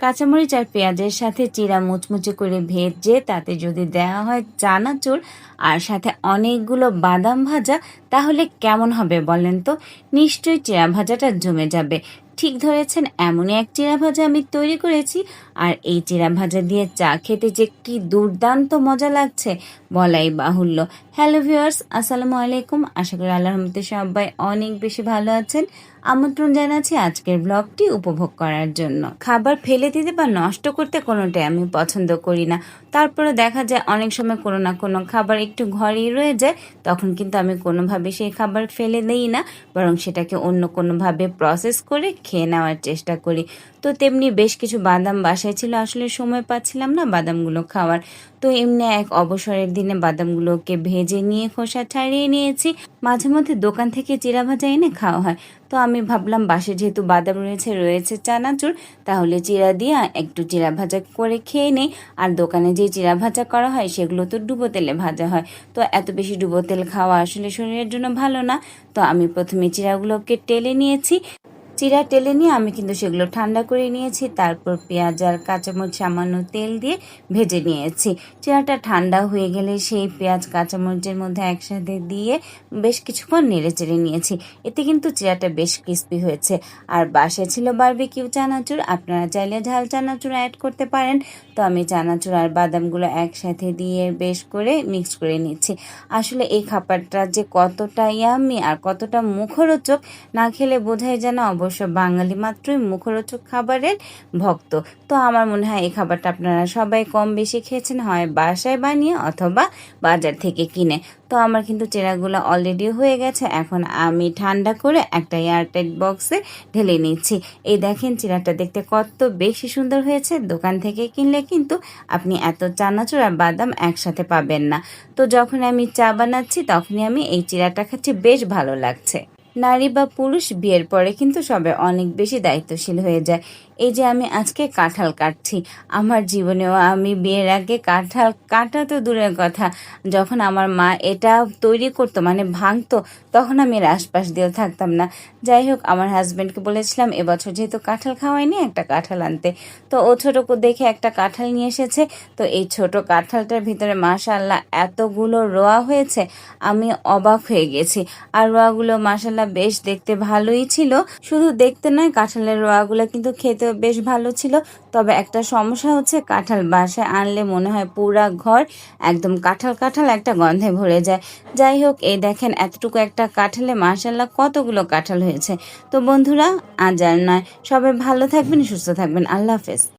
কাঁচামরিচ আর পেঁয়াজের সাথে চিরা মুচমুচে করে ভেজে তাতে যদি দেওয়া হয় চানাচুর আর সাথে অনেকগুলো বাদাম ভাজা, তাহলে কেমন হবে বলেন তো? নিশ্চয়ই চিরা ভাজাটা জমে যাবে। ঠিক ধরেছেন, এমনই এক চিরা ভাজা আমি তৈরি করেছি। আর এই চিরা ভাজা দিয়ে চা খেতে যে কি দুর্দান্ত মজা লাগছে, বলাই বাহুল্য। হ্যালো ভিউয়ার্স, আসসালামু আলাইকুম। আশা করি আল্লাহ রহমতে সবাই অনেক বেশি ভালো আছেন। আমন্ত্রণ জানাচ্ছি আজকের ব্লগটি উপভোগ করার জন্য। খাবার ফেলে দিতে বা নষ্ট করতে কোনোটাই আমি পছন্দ করি না। তারপরে দেখা যায় অনেক সময় কোনো না কোনো খাবার একটু ঘরেই রয়ে যায়, তখন কিন্তু আমি কোনোভাবে সেই খাবার ফেলে দিই না, বরং সেটাকে অন্য কোনোভাবে প্রসেস করে খেয়ে নেওয়ার চেষ্টা করি। তো তেমনি বেশ কিছু বাদাম বাসায় ছিল, আসলে সময় পাচ্ছিলাম না বাদামগুলো খাওয়ার। তো এমনি এক অবসরের দিনে বাদামগুলোকে ভেজে নিয়ে খোসা ছাড়িয়ে নিয়েছি। মাঝে মধ্যে দোকান থেকে চিরা ভাজা এনে খাওয়া হয়। তো আমি ভাবলাম বাসে যেহেতু বাদাম রয়েছে রয়েছে চানাচুর, তাহলে চিরা দিয়ে একটু চিরা ভাজা করে খেয়ে নেই। আর দোকানে যে চিরা ভাজা করা হয়, সেগুলো তো ডুবো তেলে ভাজা হয়। তো এত বেশি ডুবো তেল খাওয়া আসলে শরীরের জন্য ভালো না। তো আমি প্রথমে চিরাগুলোকে টেলে নিয়েছি। চিরা টেলে নিয়ে আমি কিন্তু সেগুলো ঠান্ডা করে নিয়েছি, তারপর পেঁয়াজ আর কাঁচামরিচ সামান্য তেল দিয়ে ভেজে নিয়েছি। চিরাটা ঠান্ডা হয়ে গেলে সেই পেঁয়াজ, কাঁচামরিচের মধ্যে একসাথে দিয়ে বেশ কিছুক্ষণ নেড়ে চেড়ে নিয়েছি। এতে কিন্তু চিরাটা বেশ ক্রিস্পি হয়েছে। আর বাসে ছিল বারবিকিউ চানাচুর, আপনারা চাইলে ঝাল চানাচুর অ্যাড করতে পারেন। তো আমি চানাচুর আর বাদামগুলো একসাথে দিয়ে বেশ করে মিক্স করে নিচ্ছি। আসলে এই খাবারটা যে কতটা ইয়ামি আর কতটা মুখরোচক, না খেলে বোঝাই যেন অবশ্য বাঙালি মাত্রই মুখরোচক খাবারের ভক্ত। তো আমার মনে হয় এই খাবারটা আপনারা সবাই কম বেশি খেয়েছেন, হয় বাসায় বানিয়ে অথবা বাজার থেকে কিনে। তো আমার কিন্তু চেরাগুলো অলরেডি হয়ে গেছে, এখন আমি ঠান্ডা করে একটা এয়ারটাইট বক্সে ঢেলে নিচ্ছি। এই দেখেন চিরাটা দেখতে কত বেশি সুন্দর হয়েছে, দোকান থেকে কিনলে কিন্তু আপনি এত চানাচুর আর বাদাম একসাথে পাবেন না। তো যখন আমি চা বানাচ্ছি, তখনই আমি এই চিরাটা খাচ্ছি বেশ ভালো লাগছে। নারী বা পুরুষ বিয়ের পরে কিন্তু সবাই অনেক বেশি দায়িত্বশীল হয়ে যায়। এই যে আমি আজকে কাঁঠাল কাটছি, আমার জীবনেও আমি বিয়ের আগে কাঁঠাল কাটা তো দূরের কথা। যখন আমার মা এটা তৈরি করতো মানে ভাঙতো, তখন আমি এর আশপাশ দিয়েও থাকতাম না। যাই হোক, আমার হাজব্যান্ডকে বলেছিলাম, এবছর যেহেতু কাঁঠাল খাওয়াইনি, একটা কাঁঠাল আনতে। তো ও ছোটো দেখে একটা কাঁঠাল নিয়ে এসেছে। তো এই ছোট কাঁঠালটার ভিতরে মাশাল্লাহ এতগুলো রোয়া হয়েছে, আমি অবাক হয়ে গেছি। আর রোয়াগুলো মাশাল্লাহ বেশ দেখতে ভালোই ছিল। শুধু দেখতে নয়, কাঁঠালের রোয়াগুলো কিন্তু খেতেও বেশ ভালো ছিল। তবে একটা সমস্যা হচ্ছে কাঁঠাল বাসায় আনলে মনে হয় পুরা ঘর একদম কাঁঠাল কাঁঠাল একটা গন্ধে ভরে যায়। যাই হোক, এই দেখেন এতটুকু একটা কাঁঠালে মার্শাল্লাহ কতগুলো কাঁঠাল হয়েছে। তো বন্ধুরা, আজ আর নয়। সবাই ভালো থাকবেন, সুস্থ থাকবেন। আল্লাহ হাফেজ।